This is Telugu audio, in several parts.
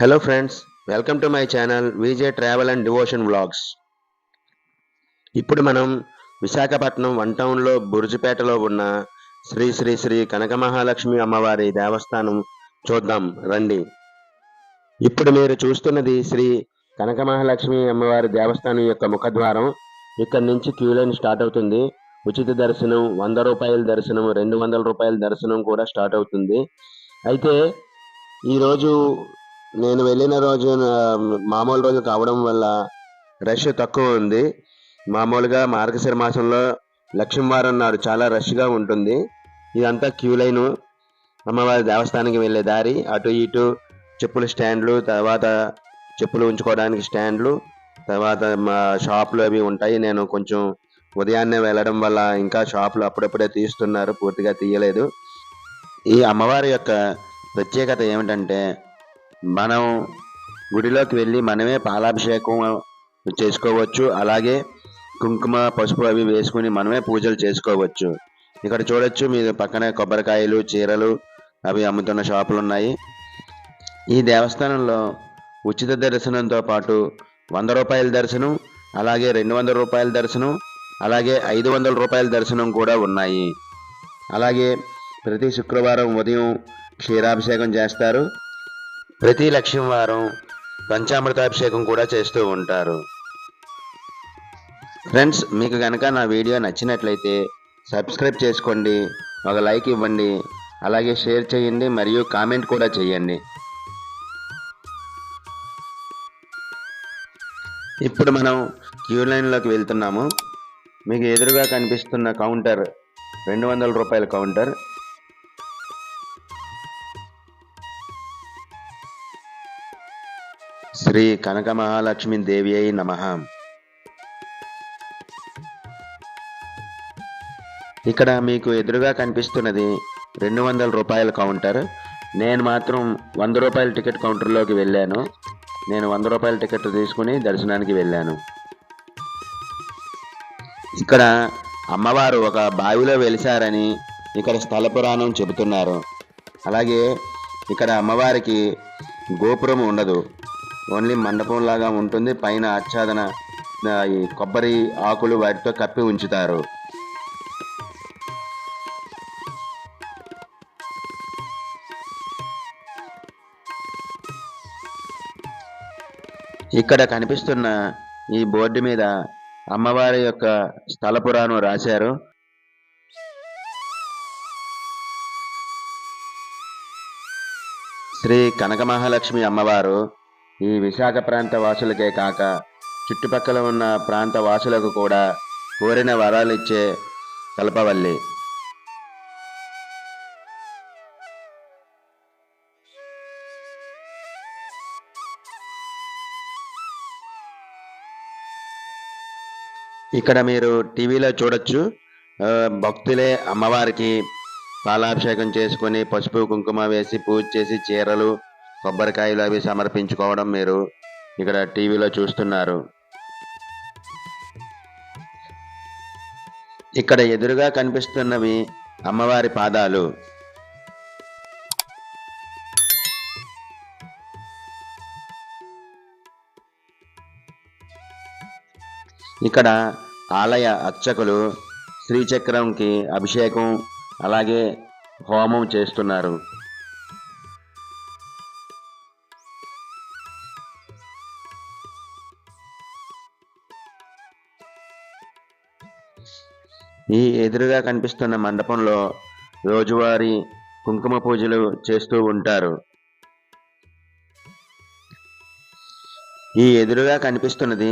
Hello friends welcome to my channel VJ travel and devotion vlogs ఇప్పుడు మనం విశాఖపట్నం వన్ టౌన్లో బురుజుపేటలో ఉన్న శ్రీ శ్రీ శ్రీ కనక మహాలక్ష్మి అమ్మవారి దేవస్థానం చూద్దాం రండి. ఇప్పుడు మీరు చూస్తున్నది శ్రీ కనక మహాలక్ష్మి అమ్మవారి దేవస్థానం యొక్క ముఖద్వారం. ఇక్కడ నుంచి క్యూ లైన్ స్టార్ట్ అవుతుంది. ఉచిత దర్శనం వంద రూపాయల దర్శనం రెండు వందల రూపాయల దర్శనం కూడా స్టార్ట్ అవుతుంది. అయితే ఈరోజు నేను వెళ్ళిన రోజు మామూలు రోజు కావడం వల్ల రష్ తక్కువ ఉంది. మామూలుగా మార్గశిర మాసంలో లక్ష్మీవారం నాడు చాలా రష్గా ఉంటుంది. ఇదంతా క్యూ లైన్. అమ్మవారి దేవస్థానానికి వెళ్ళే దారి అటు ఇటు చెప్పుల స్టాండ్లు తర్వాత చెప్పులు ఉంచుకోవడానికి స్టాండ్లు తర్వాత మా షాపులు అవి ఉంటాయి. నేను కొంచెం ఉదయాన్నే వెళ్ళడం వల్ల ఇంకా షాపులు అప్పుడప్పుడే తీస్తున్నారు పూర్తిగా తీయలేదు. ఈ అమ్మవారి యొక్క ప్రత్యేకత ఏమిటంటే మనం గుడిలోకి వెళ్ళి మనమే పాలాభిషేకం చేసుకోవచ్చు. అలాగే కుంకుమ పసుపు అవి వేసుకుని మనమే పూజలు చేసుకోవచ్చు. ఇక్కడ చూడొచ్చు మీ పక్కనే కొబ్బరికాయలు చీరలు అవి అమ్ముతున్న షాపులు ఉన్నాయి ఈ దేవస్థానంలో ఉచిత దర్శనంతో పాటు వంద రూపాయల దర్శనం అలాగే రెండు వందల రూపాయల దర్శనం అలాగే ఐదు వందల రూపాయల దర్శనం కూడా ఉన్నాయి. అలాగే ప్రతి శుక్రవారం ఉదయం క్షీరాభిషేకం చేస్తారు. ప్రతి లక్ష్మీవారం పంచామృతాభిషేకం కూడా చేస్తూ ఉంటారు. ఫ్రెండ్స్ మీకు కనుక నా వీడియో నచ్చినట్లయితే సబ్స్క్రైబ్ చేసుకోండి ఒక లైక్ ఇవ్వండి అలాగే షేర్ చేయండి మరియు కామెంట్ కూడా చేయండి. ఇప్పుడు మనం క్యూ లైన్లోకి వెళ్తున్నాము. మీకు ఎదురుగా కనిపిస్తున్న కౌంటర్ రెండు వందల రూపాయల కౌంటర్. శ్రీ కనక మహాలక్ష్మి దేవి అయి నమ. ఇక్కడ మీకు ఎదురుగా కనిపిస్తున్నది రెండు వందల రూపాయల కౌంటర్. నేను మాత్రం వంద రూపాయల టికెట్ కౌంటర్లోకి వెళ్ళాను. నేను వంద రూపాయల టికెట్ తీసుకుని దర్శనానికి వెళ్ళాను. ఇక్కడ అమ్మవారు ఒక బావిలో వెలిశారని ఇక్కడ స్థల పురాణం చెబుతున్నారు. అలాగే ఇక్కడ అమ్మవారికి గోపురం ఉండదు. ఓన్లీ మండపం లాగా ఉంటుంది. పైన ఆచ్ఛాదన ఈ కొబ్బరి ఆకులు వాటితో కప్పి ఉంచుతారు. ఇక్కడ కనిపిస్తున్న ఈ బోర్డు మీద అమ్మవారి యొక్క స్థల పురాణం రాశారు. శ్రీ కనక మహాలక్ష్మి అమ్మవారు ఈ విశాఖ ప్రాంత వాసులకే కాక చుట్టుపక్కల ఉన్న ప్రాంత వాసులకు కూడా కోరిన వరాలు ఇచ్చే కల్పవల్లి. ఇక్కడ మీరు టీవీలో చూడొచ్చు. భక్తులే అమ్మవారికి పాలాభిషేకం చేసుకొని పసుపు కుంకుమ వేసి పూజ చేసి చీరలు కొబ్బరికాయలు అవి సమర్పించుకోవడం మీరు ఇక్కడ టీవీలో చూస్తున్నారు. ఇక్కడ ఎదురుగా కనిపిస్తున్నవి అమ్మవారి పాదాలు. ఇక్కడ ఆలయ అర్చకులు శ్రీచక్రంకి అభిషేకం అలాగే హోమం చేస్తున్నారు. ఈ ఎదురుగా కనిపిస్తున్న మండపంలో రోజువారీ కుంకుమ పూజలు చేస్తూ ఉంటారు. ఈ ఎదురుగా కనిపిస్తున్నది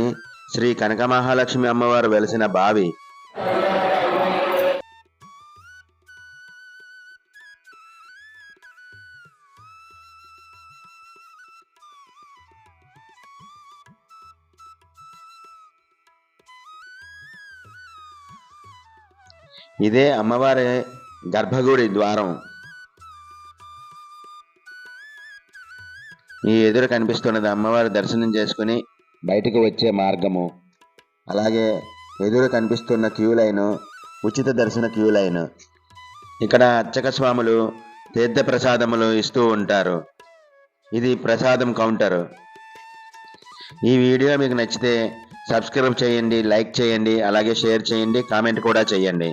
శ్రీ కనక మహాలక్ష్మి అమ్మవారు వెలిసిన బావి. ఇదే అమ్మవారి గర్భగుడి ద్వారం. ఈ ఎదురు కనిపిస్తున్నది అమ్మవారి దర్శనం చేసుకుని బయటకు వచ్చే మార్గము. అలాగే ఎదురు కనిపిస్తున్న క్యూ లైను ఉచిత దర్శన క్యూ లైన్. ఇక్కడ అర్చక స్వాములు తీర్థ ప్రసాదములు ఇస్తూ ఉంటారు. ఇది ప్రసాదం కౌంటర్. ఈ వీడియో మీకు నచ్చితే సబ్స్క్రైబ్ చేయండి లైక్ చేయండి అలాగే షేర్ చేయండి కామెంట్ కూడా చేయండి.